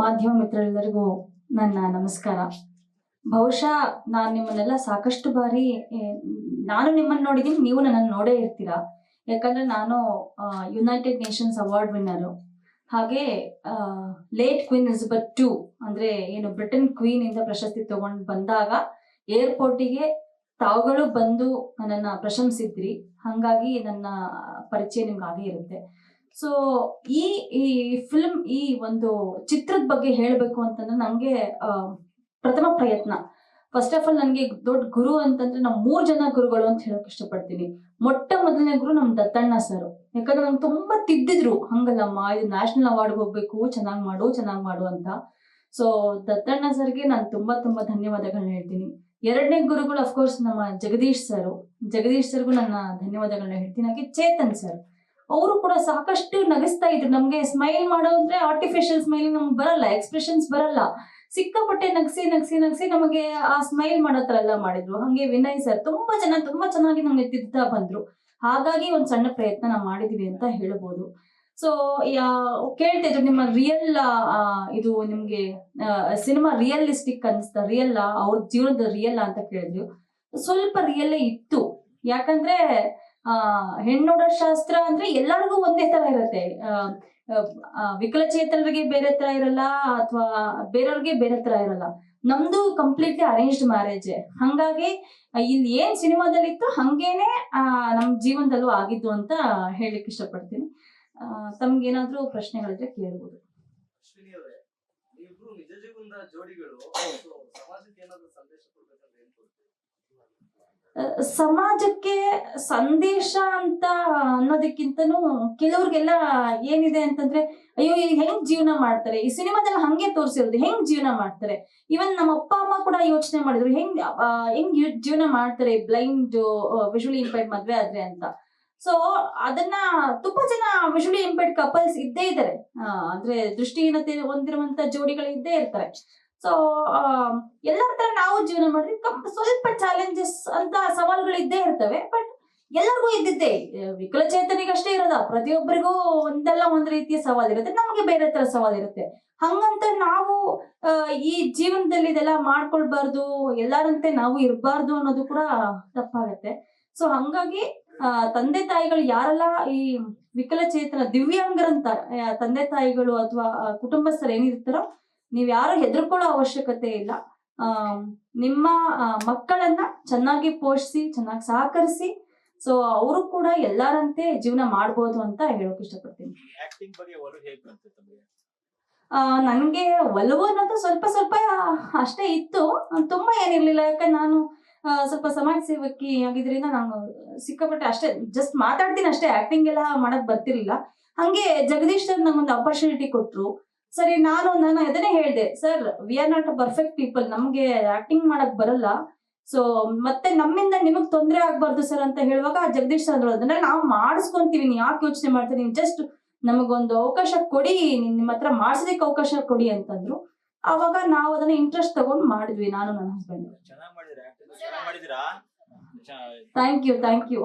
ಮಾಧ್ಯಮ ಮಿತ್ರರೆಲ್ಲರಿಗೂ ನನ್ನ ನಮಸ್ಕಾರ. ಬಹುಶಃ ನಾನು ನಿಮ್ಮನ್ನೆಲ್ಲ ಸಾಕಷ್ಟು ಬಾರಿ ನಾನು ನಿಮ್ಮನ್ನು ನೋಡಿದೀನಿ ನೀವು ನನ್ನನ್ನು ನೋಡೇ ಇರ್ತೀರಾ? ಯಾಕಂದ್ರೆ ನಾನು ಯುನೈಟೆಡ್ ನೇಷನ್ಸ್ ಅವಾರ್ಡ್ ವಿನ್ನರು ಹಾಗೆ ಲೇಟ್ ಕ್ವೀನ್ ಎಲಿಜಬೆತ್ ಟು ಅಂದ್ರೆ ಏನು ಬ್ರಿಟನ್ ಕ್ವೀನ್ ಇಂದ ಪ್ರಶಸ್ತಿ ತಗೊಂಡು ಬಂದಾಗ ಏರ್ಪೋರ್ಟಿಗೆ ತಾವುಗಳು ಬಂದು ನನ್ನನ್ನ ಪ್ರಶಂಸಿದ್ರಿ. ಹಾಗಾಗಿ ನನ್ನ ಪರಿಚಯ ನಿಮ್ಗೆ ಆಗೇ ಇರುತ್ತೆ. ಸೊ ಈ ಈ ಫಿಲ್ಮ್ ಈ ಒಂದು ಚಿತ್ರದ ಬಗ್ಗೆ ಹೇಳಬೇಕು ಅಂತಂದ್ರೆ ನಂಗೆ ಆ, ಪ್ರಥಮ ಪ್ರಯತ್ನ. ಫಸ್ಟ್ ಆಫ್ ಆಲ್ ನನಗೆ ದೊಡ್ಡ ಗುರು ಅಂತಂದ್ರೆ ನಾವು ಮೂರ್ ಜನ ಗುರುಗಳು ಅಂತ ಹೇಳಕ್ ಇಷ್ಟಪಡ್ತೀನಿ. ಮೊಟ್ಟ ಮೊದಲನೇ ಗುರು ನಮ್ ದತ್ತಣ್ಣ ಸರ್ ಯಾಕಂದ್ರೆ ನಂಗೆ ತುಂಬಾ ತಿದ್ದಿದ್ರು ಹಂಗಲ್ಲಮ್ಮ ಇದು ನ್ಯಾಷನಲ್ ಅವಾರ್ಡ್ ಹೋಗ್ಬೇಕು ಚೆನ್ನಾಗ್ ಮಾಡು ಚೆನ್ನಾಗ್ ಮಾಡು ಅಂತ. ಸೊ ದತ್ತಣ್ಣ ಸರ್ಗೆ ನಾನು ತುಂಬಾ ತುಂಬಾ ಧನ್ಯವಾದಗಳನ್ನ ಹೇಳ್ತೀನಿ. ಎರಡನೇ ಗುರುಗಳು ಅಫ್ಕೋರ್ಸ್ ನಮ್ಮ ಜಗದೀಶ್ ಸರ್ ಜಗದೀಶ್ ಸರ್ಗೂ ನನ್ನ ಧನ್ಯವಾದಗಳನ್ನ ಹೇಳ್ತೀನಿ. ಹಾಗೆ ಚೇತನ್ ಸರ್ ಅವರು ಕೂಡ ಸಾಕಷ್ಟು ನಗಿಸ್ತಾ ಇದ್ರು. ನಮ್ಗೆ ಸ್ಮೈಲ್ ಮಾಡೋ ಅಂದ್ರೆ ಆರ್ಟಿಫಿಷಿಯಲ್ ಸ್ಮೈಲಿಂಗ್ ನಮ್ಗೆ ಬರಲ್ಲ ಎಕ್ಸ್ಪ್ರೆಷನ್ಸ್ ಬರಲ್ಲ. ಸಿಕ್ಕಾಪಟ್ಟೆ ನಗಸಿ ನಗಸಿ ನಗಸಿ ನಮಗೆ ಆ ಸ್ಮೈಲ್ ಮಾಡೋ ತರ ಎಲ್ಲ ಮಾಡಿದ್ರು. ಹಂಗೆ ವಿನಯ್ ಸರ್ ತುಂಬಾ ಜನ, ತುಂಬಾ ಚೆನ್ನಾಗಿ ನಮ್ಗೆ ತಿರ್ತಾ ಬಂದ್ರು. ಹಾಗಾಗಿ ಒಂದ್ ಸಣ್ಣ ಪ್ರಯತ್ನ ನಾವು ಮಾಡಿದೀವಿ ಅಂತ ಹೇಳ್ಬೋದು. ಸೊ ಕೇಳ್ತಿದ್ರು ನಿಮ್ಮ ರಿಯಲ್ ಇದು ನಿಮ್ಗೆ ಸಿನಿಮಾ ರಿಯಲಿಸ್ಟಿಕ್ ಅನ್ಸ್ತಾ ರಿಯಲ್ ಅವ್ರ ಜೀವನದ ರಿಯಲ್ ಅಂತ ಕೇಳಿದ್ರು ಸ್ವಲ್ಪ ರಿಯಲ್ಲೇ ಇತ್ತು. ಯಾಕಂದ್ರೆ ಆ ಹೆಣ್ಣೋಡ ಶಾಸ್ತ್ರ ಅಂದ್ರೆ ಎಲ್ಲರಿಗೂ ಒಂದೇ ತರ ಇರುತ್ತೆ. ವಿಕಲಚೇತನರಿಗೆ ಬೇರೆ ತರ ಇರಲ್ಲ ಅಥವಾ ಬೇರೆಯವ್ರಿಗೆ ಬೇರೆ ತರ ಇರಲ್ಲ. ನಮ್ದು ಕಂಪ್ಲೀಟ್ಲಿ ಅರೇಂಜ್ಡ್ ಮ್ಯಾರೇಜ್ ಹಂಗಾಗಿ ಇಲ್ಲಿ ಏನ್ ಸಿನಿಮಾದಲ್ಲಿ ಇತ್ತು ಹಂಗೇನೆ ಆ, ನಮ್ ಜೀವನದಲ್ಲೂ ಆಗಿದ್ದು ಅಂತ ಹೇಳಿಕ್ ಇಷ್ಟಪಡ್ತೀನಿ. ಆ, ತಮ್ಗೇನಾದ್ರೂ ಪ್ರಶ್ನೆಗಳಿದ್ರೆ ಕೇಳ್ಬೋದು. ಜೋಡಿಗಳು ಸಮಾಜಕ್ಕೆ ಏನಾದ್ರು ಸಂದೇಶ ಕೊಡ್ಬೇಕಂದ್ರೆ ಏನ್ ಕೊಡ್ತೀರಿ? ಆ, ಸಮಾಜಕ್ಕೆ ಸಂದೇಶ ಅಂತ ಅನ್ನೋದಕ್ಕಿಂತನೂ ಕೆಲವ್ರಿಗೆಲ್ಲ ಏನಿದೆ ಅಂತಂದ್ರೆ, ಅಯ್ಯೋ ಈಗ ಹೆಂಗ್ ಜೀವನ ಮಾಡ್ತಾರೆ? ಈ ಸಿನಿಮಾದಲ್ಲಿ ಹಂಗೆ ತೋರಿಸಿರೋದು, ಹೆಂಗ್ ಜೀವನ ಮಾಡ್ತಾರೆ? ಇವನ್ ನಮ್ಮ ಅಪ್ಪ, ಅಮ್ಮ ಕೂಡ ಯೋಚನೆ ಮಾಡಿದ್ರು, ಹೆಂಗ್ ಹೆಂಗ್ ಜೀವನ ಮಾಡ್ತಾರೆ ಬ್ಲೈಂಡ್ ವಿಜುವಲಿ ಇಂಪೈರ್ಡ್ ಮದ್ವೆ ಆದ್ರೆ ಅಂತ. ಸೊ ಅದನ್ನ ತುಂಬಾ ಜನ ವಿಜುವಲಿ ಇಂಪೈರ್ಡ್ ಕಪಲ್ಸ್ ಇದ್ದೇ ಇದ್ದಾರೆ. ಅಂದ್ರೆ ದೃಷ್ಟಿಹೀನತೆ ಹೊಂದಿರುವಂತ ಜೋಡಿಗಳು ಇದ್ದೇ ಇರ್ತಾರೆ. ಸೊ ಎಲ್ಲರ ತರ ನಾವು ಜೀವನ ಮಾಡಿದ್ರೆ ಸ್ವಲ್ಪ ಚಾಲೆಂಜಸ್ ಅಂತ ಸವಾಲುಗಳು ಇದ್ದೇ ಇರ್ತವೆ ಬಟ್ ಎಲ್ಲರಿಗೂ ಇದ್ದಿದ್ದೆ ವಿಕಲಚೇತನಿಗಷ್ಟೇ ಇರೋದ ಪ್ರತಿಯೊಬ್ಬರಿಗೂ ಒಂದಲ್ಲ ಒಂದ್ ರೀತಿಯ ಸವಾಲ್ ಇರುತ್ತೆ, ನಮಗೆ ಬೇರೆ ತರ ಸವಾಲ್ ಇರುತ್ತೆ. ಹಂಗಂತ ನಾವು ಈ ಜೀವನದಲ್ಲಿ ಇದೆಲ್ಲ ಮಾಡ್ಕೊಳ್ಬಾರ್ದು, ಎಲ್ಲರಂತೆ ನಾವು ಇರಬಾರ್ದು ಅನ್ನೋದು ಕೂಡ ತಪ್ಪಾಗತ್ತೆ. ಸೊ ಹಂಗಾಗಿ ತಂದೆ ತಾಯಿಗಳು ಯಾರೆಲ್ಲ ಈ ವಿಕಲಚೇತನ ದಿವ್ಯಾಂಗರಂತ ತಂದೆ ತಾಯಿಗಳು ಅಥವಾ ಕುಟುಂಬಸ್ಥರು ಏನಿರ್ತಾರೋ ನೀವ್ ಯಾರು ಹೆದರ್ಕೊಳ್ಳೋ ಅವಶ್ಯಕತೆ ಇಲ್ಲ. ನಿಮ್ಮ ಮಕ್ಕಳನ್ನ ಚೆನ್ನಾಗಿ ಪೋಷಿಸಿ ಚೆನ್ನಾಗಿ ಸಹಕರಿಸಿ ಸೊ ಅವರು ಕೂಡ ಎಲ್ಲಾರಂತೆ ಜೀವನ ಮಾಡ್ಬೋದು ಅಂತ ಹೇಳೋಕ್ ಇಷ್ಟಪಡ್ತೀನಿ. ನನ್ಗೆ ಒಲವು ಅನ್ನೋದು ಸ್ವಲ್ಪ ಸ್ವಲ್ಪ ಅಷ್ಟೇ ಇತ್ತು. ತುಂಬಾ ಏನಿರ್ಲಿಲ್ಲ. ಯಾಕಂದ್ರೆ ನಾನು ಸ್ವಲ್ಪ ಸಮಾಜ ಸೇವಕಿ ಆಗಿದ್ರಿಂದ ನಾನು ಸಿಕ್ಕಾಪಟ್ಟೆ ಅಷ್ಟೇ ಜಸ್ಟ್ ಮಾತಾಡ್ತೀನಿ ಅಷ್ಟೇ. ಆಕ್ಟಿಂಗ್ ಎಲ್ಲ ಮಾಡಕ್ ಬರ್ತಿರ್ಲಿಲ್ಲ. ಹಂಗೆ ಜಗದೀಶ್ ಸರ್ ನಂಗೊಂದು ಅಪರ್ಚುನಿಟಿ ಕೊಟ್ರು. ಸರಿ ನಾನು ನಾನು ಅದನ್ನೇ ಹೇಳ್ದೆ. Sir we are not perfect people ನಮ್ಗೆ ಆಕ್ಟಿಂಗ್ ಮಾಡಕ್ ಬರಲ್ಲ. ಸೊ ಮತ್ತೆ ನಮ್ಮಿಂದ ನಿಮಗ್ ತೊಂದರೆ ಆಗ್ಬಾರ್ದು ಸರ್ ಅಂತ ಹೇಳುವಾಗ ಜಗದೀಶ್ ಸರ್ ಅಂದ್ರು ಅದನ್ನ ನಾವು ಮಾಡಿಸ್ಕೊಂತೀವಿ. ನೀವು ಯಾಕೆ ಯೋಚನೆ ಮಾಡ್ತೀರಿ? ನೀವು ಜಸ್ಟ್ ನಮಗೊಂದು ಅವಕಾಶ ಕೊಡಿ. ನಿಮ್- ನಿಮ್ಮ ಹತ್ರ ಮಾಡಿಸೋದಕ್ಕೆ ಅವಕಾಶ ಕೊಡಿ ಅಂತಂದ್ರು. ಅವಾಗ ನಾವು ಅದನ್ನ ಇಂಟ್ರೆಸ್ಟ್ ತಗೊಂಡ್ ಮಾಡಿದ್ವಿ ನಾನು ನನ್ನ ಹಸ್ಬೆಂಡ್ ಚೆನ್ನಾಗ್ ಮಾಡಿದಿರಾ? ಆಕ್ಟಿಂಗ್ ಚೆನ್ನಾಗ್ ಮಾಡಿದಿರಾ? Thank you thank you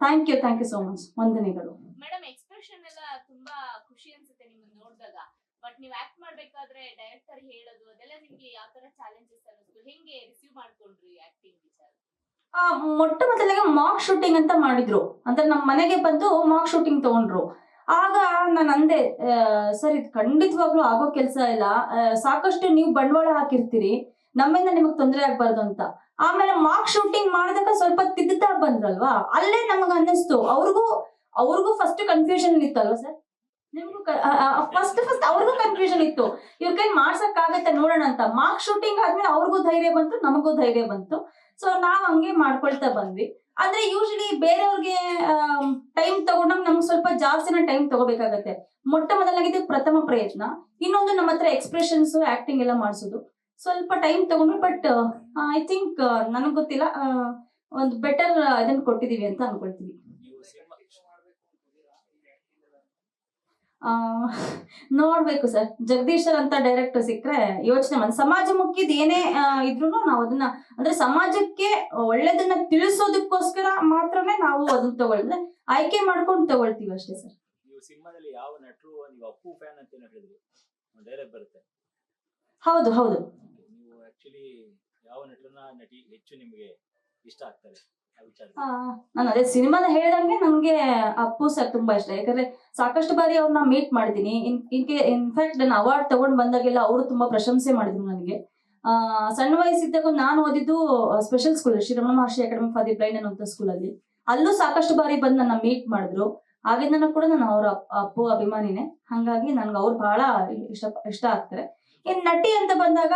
thank you thank you so much ವಂದನೆಗಳು. ಮೇಡಮ್ ಎಕ್ಸ್ಪ್ರೆಷನ್ ಎಲ್ಲ ತುಂಬಾ ಖುಷಿ ಅನ್ಸುತ್ತೆ ನಿಮ್ಮನ್ನ ನೋಡಿದಾಗ ಬಟ್ ನೀವ್ ಆಕ್ಟ್ ಮಾಡ್ಬೇಕಾದ್ರೆ ಡೈರೆಕ್ಟರ್ ಹೇಳೋದು, ಅದೆಲ್ಲ ನಿಮ್ಗೆ ಯಾವ ತರ ಚಾಲೆಂಜಸ್ ಅನ್ನಿಸ್ತು ಹೆಂಗೆ ರಿಸೀವ್ ಮಾಡ್ಕೊಂಡ್ರಿ ಆಕ್ಟಿಂಗ್ ವಿಚಾರ ಮೊಟ್ಟ ಮೊದಲಿಗೆ ಮಾಕ್ ಶೂಟಿಂಗ್ ಅಂತ ಮಾಡಿದ್ರು. ಅಂದ್ರೆ ನಮ್ಮ ಮನೆಗೆ ಬಂದು ಮಾಕ್ ಶೂಟಿಂಗ್ ತಗೊಂಡ್ರು. ಆಗ ನಾನು ಅಂದೆ ಸರ್ ಇದು ಖಂಡಿತವಾಗ್ಲೂ ಆಗೋ ಕೆಲಸ ಇಲ್ಲ. ಸಾಕಷ್ಟು ನೀವು ಬಂಡವಾಳ ಹಾಕಿರ್ತೀರಿ. ನಮ್ಮಿಂದ ನಿಮಗ್ ತೊಂದರೆ ಆಗ್ಬಾರ್ದು ಅಂತ. ಆಮೇಲೆ ಮಾಕ್ ಶೂಟಿಂಗ್ ಮಾಡಿದಾಗ ಸ್ವಲ್ಪ ತಿದ್ದುತ್ತಾ ಬಂದ್ರಲ್ವಾ? ಅಲ್ಲೇ ನಮಗ್ ಅನ್ನಿಸ್ತು. ಅವ್ರಿಗೂ ಅವ್ರಿಗೂ ಫಸ್ಟ್ ಕನ್ಫ್ಯೂಷನ್ ಇತ್ತಲ್ವಾ ಸರ್? ಫಸ್ಟ್ ಫಸ್ಟ್ ಅವ್ರಿಗೂ ಕನ್ಫ್ಯೂಷನ್ ಇತ್ತು. ಇವ್ರ ಕೈ ಮಾಡ್ಸಕ್ ಆಗತ್ತೆ ನೋಡೋಣ ಅಂತ. ಮಾರ್ಕ್ ಶೂಟಿಂಗ್ ಆದ್ಮೇಲೆ ಅವ್ರಿಗೂ ಧೈರ್ಯ ಬಂತು ನಮಗೂ ಧೈರ್ಯ ಬಂತು. ಸೊ ನಾವ್ ಹಂಗೆ ಮಾಡ್ಕೊಳ್ತಾ ಬಂದ್ವಿ. ಅಂದ್ರೆ ಯೂಶಲಿ ಬೇರೆಯವ್ರಿಗೆ ಟೈಮ್ ತಗೊಂಡಾಗ ನಮ್ಗೆ ಸ್ವಲ್ಪ ಜಾಸ್ತಿನ ಟೈಮ್ ತಗೋಬೇಕಾಗತ್ತೆ. ಮೊಟ್ಟ ಮೊದಲಾಗಿದ್ದು ಪ್ರಥಮ ಪ್ರಯತ್ನ. ಇನ್ನೊಂದು ನಮ್ಮ ಹತ್ರ ಎಕ್ಸ್ಪ್ರೆಷನ್ಸ್ ಆಕ್ಟಿಂಗ್ ಎಲ್ಲ ಮಾಡಿಸೋದು. ಸ್ವಲ್ಪ ಟೈಮ್ ತಗೊಂಡ್ವಿ ಬಟ್ ಐ ಥಿಂಕ್ ನನಗ್ ಗೊತ್ತಿಲ್ಲ. ಆ, ಒಂದು ಬೆಟರ್ ಇದನ್ನ ಕೊಟ್ಟಿದೀವಿ ಅಂತ ಅನ್ಕೊಳ್ತೀವಿ ನೀವು ಸಿನಿಮಾ ಆ, ನೋಡ್ಬೇಕು ಸರ್. ಜಗದೀಶ್ ಸರ್ ಅಂತ ಡೈರೆಕ್ಟರ್ ಸಿಕ್ಕರೆ ಯೋಚನೆ ಮಾಡಿ. ಸಮಾಜಮುಖಿದ್ ಏನೇ ಇದ್ರು ನಾವು ಅದನ್ನ ಅಂದ್ರೆ ಸಮಾಜಕ್ಕೆ ಒಳ್ಳೇದನ್ನ ತಿಳಿಸೋದಕ್ಕೋಸ್ಕರ ಮಾತ್ರನೇ ನಾವು ಅದನ್ನ ತಗೊಳ್ದ್ರೆ ಆಯ್ಕೆ ಮಾಡ್ಕೊಂಡು ತಗೊಳ್ತೀವಿ ಅಷ್ಟೇ ಸರ್. ನೀವು ಸಿನಿಮಾದಲ್ಲಿ ಯಾವ ನಟರು ನೀವು ಅಪ್ಪು ಫ್ಯಾನ್ ಅಂತ ಹೇಳಿದ್ರಿ. ಬರುತ್ತೆ. ಹೌದು ಹೌದು. ನೀವು ಆಕ್ಚುಲಿ ಯಾವ ನಟರನ್ನ ನಟಿ ಹೆಚ್ಚು ನಿಮಗೆ ಇಷ್ಟ ಆಗ್ತಾರೆ? ನಾನು ಅದೇ ಸಿನಿಮಾದ ಹೇಳ್ದಂಗೆ ನಮ್ಗೆ ಅಪ್ಪು ಸರ್ ತುಂಬಾ ಇಷ್ಟ. ಯಾಕಂದ್ರೆ ಸಾಕಷ್ಟು ಬಾರಿ ಅವ್ರನ್ನ ಮೀಟ್ ಮಾಡಿದೀನಿ ಇನ್ ಇನ್ಕೆ ಇನ್ಫ್ಯಾಕ್ಟ್ ನಾನು ಅವಾರ್ಡ್ ತಗೊಂಡ್ ಬಂದಾಗೆಲ್ಲ ಅವರು ತುಂಬಾ ಪ್ರಶಂಸೆ ಮಾಡಿದ್ರು ನನಗೆ. ಸಣ್ಣ ವಯಸ್ಸಿದ್ದಾಗ ನಾನು ಓದಿದ್ದು special school Sri Ramana Maharshi academy for the blind school ಸ್ಕೂಲಲ್ಲಿ ಅಲ್ಲೂ. ಸಾಕಷ್ಟು ಬಾರಿ ಬಂದು ನನ್ನ ಮೀಟ್ ಮಾಡಿದ್ರು. ಆಗಿಂದನೂ ಕೂಡ ನಾನು ಅವ್ರ ಅಪ್ಪು ಅಭಿಮಾನಿನೇ. ಹಂಗಾಗಿ ನನ್ಗೆ ಅವ್ರು ಬಹಳ ಇಷ್ಟ ಇಷ್ಟ ಆಗ್ತಾರೆ. ಇನ್ ನಟಿ ಅಂತ ಬಂದಾಗ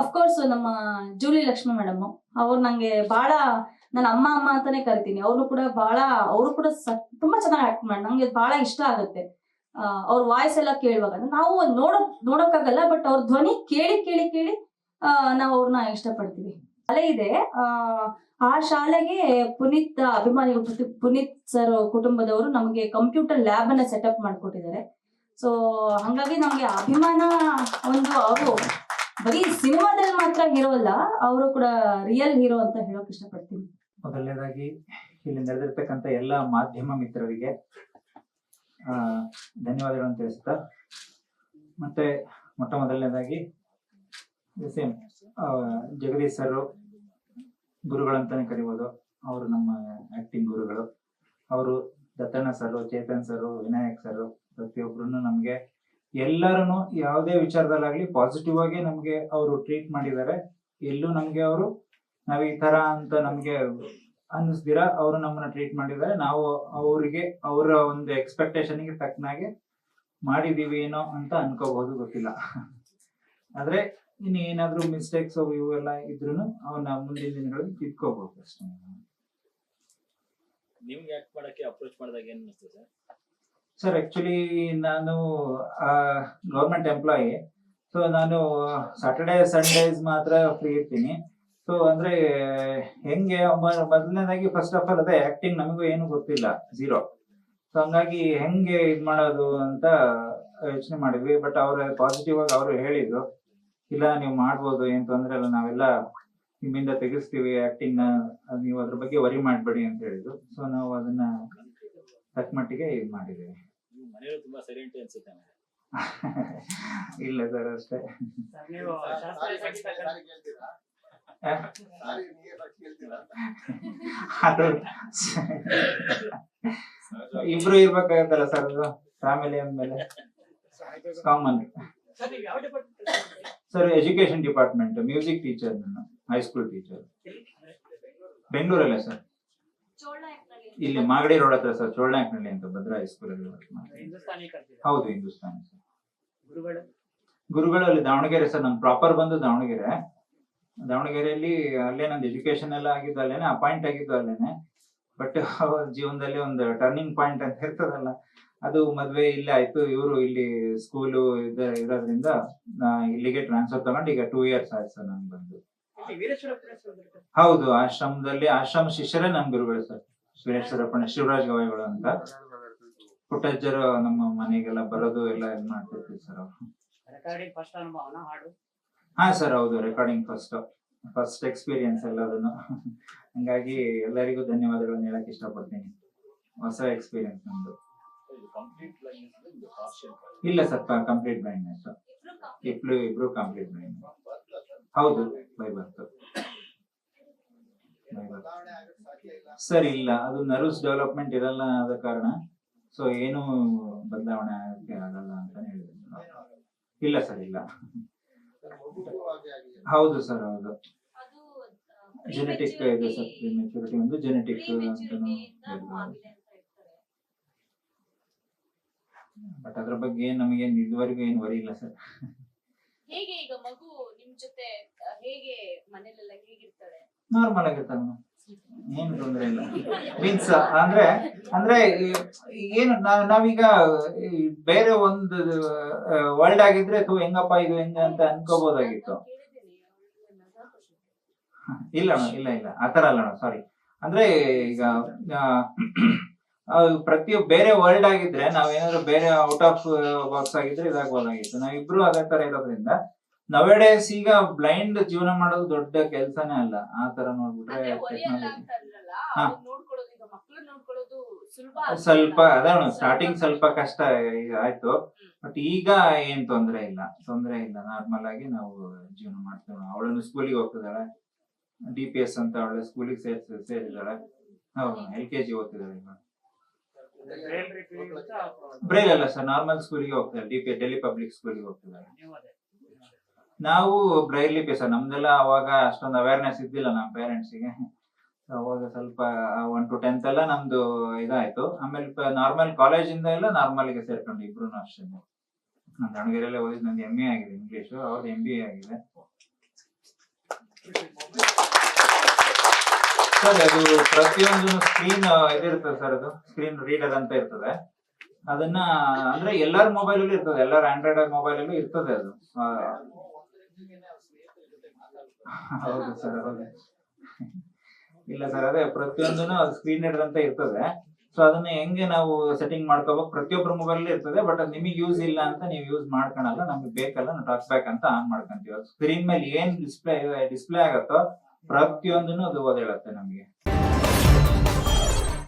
ಅಫ್ಕೋರ್ಸ್ ನಮ್ಮ ಜೂಲಿ ಲಕ್ಷ್ಮಿ ಮೇಡಮ್ ಅವ್ರು ನಂಗೆ ಬಹಳ ನನ್ನ ಅಮ್ಮ ಅಮ್ಮ ಅಂತಾನೆ ಕರಿತೀನಿ. ಅವ್ರು ಕೂಡ ಬಹಳ ಅವರು ಕೂಡ ತುಂಬಾ ಚೆನ್ನಾಗಿ ಆಕ್ಟ್ ಮಾಡಿ ನಂಗೆ ಬಹಳ ಇಷ್ಟ ಆಗುತ್ತೆ. ಅವ್ರ ವಾಯ್ಸ್ ಎಲ್ಲ ಕೇಳುವಾಗ. ನಾವು ನೋಡೋ ನೋಡೋಕ್ಕಾಗಲ್ಲ ಬಟ್ ಅವ್ರ ಧ್ವನಿ ಕೇಳಿ ಕೇಳಿ ಕೇಳಿ ನಾವು ಅವ್ರನ್ನ ಇಷ್ಟಪಡ್ತೀವಿ. ಶಾಲೆ ಇದೆ. ಆ, ಆ ಶಾಲೆಗೆ ಪುನೀತ್ ಅಭಿಮಾನಿಗಳು ಪುನೀತ್ ಸರ್ ಕುಟುಂಬದವರು ನಮಗೆ ಕಂಪ್ಯೂಟರ್ ಲ್ಯಾಬ್ ಅನ್ನ ಸೆಟಪ್ ಮಾಡಿಕೊಟ್ಟಿದ್ದಾರೆ. ಸೊ ಹಂಗಾಗಿ ನಮ್ಗೆ ಅಭಿಮಾನ ಒಂದು ಅವರು ಬರೀ ಸಿನಿಮಾದಲ್ಲಿ ಮಾತ್ರ ಹೀರೋ ಅಲ್ಲ ಅವರು ಕೂಡ ರಿಯಲ್ ಹೀರೋ ಅಂತ ಹೇಳೋಕ್ ಇಷ್ಟಪಡ್ತೀನಿ. ಮೊದಲನೇದಾಗಿ ಇಲ್ಲಿ ನಡೆದಿರ್ತಕ್ಕಂಥ ಎಲ್ಲ ಮಾಧ್ಯಮ ಮಿತ್ರರಿಗೆ ಧನ್ಯವಾದಗಳನ್ನು ತಿಳಿಸ್ತಾ ಮತ್ತೆ ಮೊಟ್ಟ ಮೊದಲನೇದಾಗಿ ಸೇಮ್ ಜಗದೀಶ್ ಸರ್ ಗುರುಗಳಂತಾನೆ ಕರಿಬೋದು. ಅವರು ನಮ್ಮ ಆಕ್ಟಿಂಗ್ ಗುರುಗಳು. ಅವರು Dattanna sir, Chetan sir, Vinayak sir ಪ್ರತಿಯೊಬ್ರು ನಮಗೆ ಎಲ್ಲರೂ ಯಾವುದೇ ವಿಚಾರದಲ್ಲಾಗ್ಲಿ ಪಾಸಿಟಿವ್ ಆಗಿ ನಮಗೆ ಅವರು ಟ್ರೀಟ್ ಮಾಡಿದ್ದಾರೆ. ಎಲ್ಲೂ ನಮಗೆ ಅವರು ನಾವ್ ಈ ತರ ಅಂತ ನಮ್ಗೆ ಅನ್ನಿಸ್ದಿರ ಅವರು ನಮ್ಮನ್ನ ಟ್ರೀಟ್ ಮಾಡಿದ್ದಾರೆ. ನಾವು ಅವರಿಗೆ ಅವರ ಒಂದು ಎಕ್ಸ್ಪೆಕ್ಟೇಷನ್ಗೆ ತಕ್ಕನಾಗೆ ಮಾಡಿದೀವಿ ಏನೋ ಅಂತ ಅನ್ಕೋಬಹುದು ಗೊತ್ತಿಲ್ಲ. ಆದ್ರೆ ಇನ್ನು ಏನಾದ್ರೂ ಮಿಸ್ಟೇಕ್ಸ್ ಇವೆಲ್ಲ ಇದ್ರು ಅವನ್ನ ಮುಂದಿನ ದಿನಗಳಲ್ಲಿ ತಿದ್ಕೋಬಹುದು ಅಷ್ಟೇ. ನಿಮ್ಗೆ ಆಕ್ಟ್ ಮಾಡಕ್ಕೆ ಅಪ್ರೋಚ್ ಮಾಡಿದಾಗ ಏನ್ ಅನಿಸ್ತು ಸರ್? ಸರ್ ಆಕ್ಚುಲಿ ನಾನು ಗೌರ್ಮೆಂಟ್ ಎಂಪ್ಲಾಯಿ ಸೊ ನಾನು ಸಾಟರ್ಡೆ ಸಂಡೇಸ್ ಮಾತ್ರ ಫ್ರೀ ಇರ್ತೀನಿ. ಸೊ ಅಂದ್ರೆ ಹೆಂಗೆ ಮೊದಲನೇದಾಗಿ ಫಸ್ಟ್ ಆಫ್ ಆಲ್ ಅದೇ ಆಕ್ಟಿಂಗ್ ನಮಗೂ ಏನು ಗೊತ್ತಿಲ್ಲ ಝೀರೋ ಸೊ ಹಂಗಾಗಿ ಹೆಂಗೆ ಇದ್ ಮಾಡೋದು ಅಂತ ಯೋಚನೆ ಮಾಡಿದ್ವಿ ಬಟ್ ಅವ್ರ ಪಾಸಿಟಿವ್ ಆಗಿ ಅವರು ಹೇಳಿದ್ರು ಇಲ್ಲ ನೀವು ಮಾಡ್ಬೋದು ಏನ್ ತೊಂದ್ರೆ ಇಲ್ಲ ನಾವೆಲ್ಲ ನಿಮ್ಮಿಂದ ತೆಗಿಸ್ತೀವಿ ಆಕ್ಟಿಂಗ್ನ ನೀವು ಅದ್ರ ಬಗ್ಗೆ ವರಿ ಮಾಡ್ಬೇಡಿ ಅಂತ ಹೇಳಿದ್ರು. ಸೊ ನಾವು ಅದನ್ನ ತಕ್ಕ ಮಟ್ಟಿಗೆ ಇದು ಮಾಡಿದ್ದೀವಿ. ನೀವು ಮನೆಯಲ್ಲೂ ತುಂಬಾ ಸೈಲೆಂಟ್ ಅನ್ಸುತ್ತೆ ನನಗೆ. ಇಲ್ಲ ಸರ್ ಅಷ್ಟೇ ನೀವು ಶಾಸ್ತ್ರೀಯ ಸಂಗೀತ ಆ? ಅದು ಇಬ್ರು ಇರ್ಬೇಕಾಗತ್ತಲ್ಲ ಸರ್ ಅದು? ಫ್ಯಾಮಿಲಿ ಅಂದ್ಮೇಲೆ. Common sir education department music teacher ನಾನು ಹೈಸ್ಕೂಲ್ ಟೀಚರ್ ಬೆಂಗಳೂರಲ್ಲೇ ಸರ್ ಇಲ್ಲಿ ಮಾಗಡಿ ರೋಡ್ ಹತ್ರ ಸರ್ ಚೋಳನಾಯಕನಹಳ್ಳಿ ಅಂತ ಭದ್ರಾ ಹೈಸ್ಕೂಲ್ ಅಲ್ಲಿ ಹೌದು ಹಿಂದೂಸ್ತಾನಿ ಸರ್ ಗುರುಗಳು? ಗುರುಗಳು ಅಲ್ಲಿ ದಾವಣಗೆರೆ ಸರ್ ನಮ್ ಪ್ರಾಪರ್ ಬಂದು ದಾವಣಗೆರೆ. ದಾವಣಗೆರೆಯಲ್ಲಿ ಅಲ್ಲೇ ನಂದು ಎಜುಕೇಶನ್ ಎಲ್ಲ ಆಗಿದ್ದು ಅಲ್ಲೇನೆ ಅಪಾಯಿಂಟ್ ಆಗಿದ್ದು ಅಲ್ಲೇನೆ. ಬಟ್ ಜೀವನದಲ್ಲಿ ಒಂದು ಟರ್ನಿಂಗ್ ಪಾಯಿಂಟ್ ಅಂತ ಇರ್ತದಲ್ಲ ಅದು ಮದ್ವೆ ಇಲ್ಲೇ ಆಯ್ತು. ಇವರು ಇಲ್ಲಿ ಸ್ಕೂಲು ಇರೋದ್ರಿಂದ ಇಲ್ಲಿಗೆ ಟ್ರಾನ್ಸ್ಫರ್ ತಗೊಂಡು ಈಗ ಟೂ ಇಯರ್ಸ್ ಆಯ್ತು ಸರ್ ನಂಗೆ ಬಂದು. ಹೌದು ಆಶ್ರಮದಲ್ಲಿ ಆಶ್ರಮ ಶಿಷ್ಯರೇ ನಮ್ ಗುರುಗಳು ಸರ್. ವೀರೇಶ್ವರಪ್ಪಣ್ಣ ಶಿವರಾಜ್ ಗವಾಯಿಗಳು ಅಂತ. ಪುಟ್ಟಜ್ಜರು ನಮ್ಮ ಮನೆಗೆಲ್ಲ ಬರೋದು ಎಲ್ಲ ಇದು ಮಾಡ್ತಿರ್ತೀವಿ ಸರ್ ಅವ್ರು. ಹಾ ಸರ್, ಹೌದು ರೆಕಾರ್ಡಿಂಗ್ ಫಸ್ಟ್ ಫಸ್ಟ್ ಎಕ್ಸ್ಪೀರಿಯನ್ಸ್ ಎಲ್ಲದನ್ನು ಹಂಗಾಗಿ ಎಲ್ಲರಿಗೂ ಧನ್ಯವಾದಗಳನ್ನು ಹೇಳಕ್ ಇಷ್ಟಪಡ್ತೀನಿ. ಹೊಸ ಎಕ್ಸ್ಪೀರಿಯನ್ಸ್ ನಮ್ದು. ಇಲ್ಲ ಸರ್ ಕಂಪ್ಲೀಟ್ ಬ್ಲೈಂಡ್ನೆಸ್ ಇಬ್ರು ಇಬ್ರು ಕಂಪ್ಲೀಟ್ ಬ್ಲೈಂಡ್ ಹೌದು ಬೈ ಬರ್ತು ಸರ್, ಇಲ್ಲ, ಅದು ನರ್ವಸ್ ಡೆವಲಪ್ಮೆಂಟ್ ಇರಲ್ಲ ಆದ ಕಾರಣ ಸೊ ಏನು ಬದಲಾವಣೆ ಆಗಕ್ಕೆ ಆಗಲ್ಲ ಅಂತ ಹೇಳಿದ್ರು. ಇಲ್ಲ ಸರ್, ಇಲ್ಲ. ಹೌದು ಸರ್ ಹೌದು. ಜೆನೆಟಿಕ್ ಇದೆ ಸರ್ ಮೆಚುರಿಟಿ ಒಂದು ಜೆನೆಟಿಕ್ ಅಂತ ಬಟ್ ಅದ್ರ ಬಗ್ಗೆ ನಮಗೆ ಇದುವರೆಗೂ ಏನು ವರಿ ಇಲ್ಲ ಸರ್. ಹೇಗೆ ಈಗ ಮಗು ನಿಮ್ ಜೊತೆ ಹೇಗೆ ಮನೇಲೆಲ್ಲ ಹೇಗಿರ್ತಾಳೆ ನಾರ್ಮಲ್ ಆಗಿರ್ತಾರ ಏನು ತೊಂದ್ರೆ ಇಲ್ಲ. ಮೀನ್ಸ್ ಅಂದ್ರೆ ಅಂದ್ರೆ ಏನು ನಾವ್- ನಾವೀಗ ಬೇರೆ ಒಂದು ವರ್ಲ್ಡ್ ಆಗಿದ್ರೆ ತು ಹೆಂಗಪ್ಪ, ಇದು ಹೆಂಗ ಅಂತ ಅನ್ಕೋಬಹುದಾಗಿತ್ತು ಇಲ್ಲ ಅಣ್ಣ, ಇಲ್ಲ ಇಲ್ಲ. ಆತರ ಅಲ್ಲ ಸಾರಿ ಅಂದ್ರೆ, ಈಗ ಪ್ರತಿ ಬೇರೆ ವರ್ಲ್ಡ್ ಆಗಿದ್ರೆ ನಾವೇನಾದ್ರು ಬೇರೆ ಔಟ್ ಆಫ್ ಬಾಕ್ಸ್ ಆಗಿದ್ರೆ ಇದಾಗಬಹುದಾಗಿತ್ತು ನಾವಿಬ್ರು ಅದೇ ತರ ಇರೋದ್ರಿಂದ ನವೆಡೇಸ್ ಈಗ ಬ್ಲೈಂಡ್ ಜೀವನ ಮಾಡೋದು ದೊಡ್ಡ ಕೆಲ್ಸನೇ ಅಲ್ಲ. ಆ ತರ ನೋಡ್ಬಿಟ್ರೆ ಸ್ವಲ್ಪ ಅದ ಸ್ಟಾರ್ಟಿಂಗ್ ಸ್ವಲ್ಪ ಕಷ್ಟ ಆಯ್ತು. ಬಟ್ ಈಗ ಏನ್ ತೊಂದ್ರೆ ಇಲ್ಲ. ತೊಂದ್ರೆ ಇಲ್ಲ. ನಾರ್ಮಲ್ ಆಗಿ ನಾವು ಜೀವನ ಮಾಡ್ತೇವೆ. ಅವಳನ್ನು ಸ್ಕೂಲಿಗೆ ಹೋಗ್ತಿದ್ದಾಳೆ. ಡಿ ಪಿ ಎಸ್ ಅಂತ ಅವಳು ಸ್ಕೂಲಿಗೆ ಸೇರ್ಸ ಸೇರಿದ್ದಾಳೆ. ಹೌದು ಎಲ್ ಕೆ ಜಿ ಓದ್ತಿದ್ದಾಳೆ ಈಗ. ಬ್ರೈಲ್ ಅಲ್ಲ ಸರ್ ನಾರ್ಮಲ್ ಸ್ಕೂಲಿಗೆ ಹೋಗ್ತಾರೆ ಡಿ ಪಿ ಡೆಲ್ಲಿ ಪಬ್ಲಿಕ್ ಸ್ಕೂಲಿಗೆ ಹೋಗ್ತಿದ್ದಾಳೆ. ನೀವು ಬ್ರೈಲ್ ಸರ್, ನಮ್ದೆಲ್ಲ ಅವಾಗ ಅಷ್ಟೊಂದು ಅವೇರ್ನೆಸ್ ಇದ್ದಿಲ್ಲ ನಮ್ಮ ಪೇರೆಂಟ್ಸಿಗೆ ಅವಾಗ ಸ್ವಲ್ಪ ಒನ್ ಟು ಟೆಂತ್ ಎಲ್ಲ ನಮ್ದು ಇದಾಯ್ತು. ಆಮೇಲೆ ನಾರ್ಮಲ್ ಕಾಲೇಜಿಂದ ಎಲ್ಲ ನಾರ್ಮಲ್ಗೆ ಸೇರ್ಕೊಂಡು ಇಬ್ರು ಅಷ್ಟೇ. ನಾನು ದಾವಣಗೆರೆಯಲ್ಲೇ ಓದಿದ್ದು ನಂದು ಎಂ ಎ ಆಗಿದೆ ಇಂಗ್ಲೀಷು ಅವ್ರದ್ದು ಎಂ ಬಿ ಎ ಆಗಿದೆ. ಸರ್, ಅದು ಪ್ರತಿಯೊಂದು ಸ್ಕ್ರೀನ್ ಇದಿರ್ತದೆ ಸರ್ ಅದು ಸ್ಕ್ರೀನ್ ರೀಡರ್ ಅಂತ ಇರ್ತದೆ. ಅದನ್ನ, ಅಂದ್ರೆ ಎಲ್ಲರ ಮೊಬೈಲ್ ಇರ್ತದೆ, ಎಲ್ಲರ ಆಂಡ್ರಾಯ್ಡ್ ಮೊಬೈಲ್ ಅಲ್ಲೂ ಇರ್ತದೆ ಅದು. ಹೌದು ಸರ್ ಹೌದು. ಇಲ್ಲ ಸರ್ ಅದೇ ಪ್ರತಿಯೊಂದನು ಸ್ಕ್ರೀನ್ ರೀಡರ್ ಅಂತ ಇರ್ತದೆ. ಸೊ ಅದನ್ನ ಹೆಂಗೆ ನಾವು ಸೆಟ್ಟಿಂಗ್ ಮಾಡ್ಕೋಬೇಕು? ಪ್ರತಿಯೊಬ್ಬರ ಮೊಬೈಲ್ ಇರ್ತದೆ ಬಟ್ ನಿಮಗೆ ಯೂಸ್ ಇಲ್ಲ ಅಂತ ನೀವು ಯೂಸ್ ಮಾಡ್ಕೊಳಲ್ಲ, ನಮ್ಗೆ ಬೇಕಲ್ಲ, ನಾವು ಟಾಕ್ ಬ್ಯಾಕ್ ಅಂತ ಆನ್ ಮಾಡ್ಕೊಂತೀವಿ. ಸ್ಕ್ರೀನ್ ಮೇಲೆ ಏನ್ ಡಿಸ್ಪ್ಲೇ ಡಿಸ್ಪ್ಲೇ ಆಗತ್ತೋ ಪ್ರತಿಯೊಂದನ್ನು ಅದು ಓದ್ ಹೇಳುತ್ತೆ ನಮಗೆ.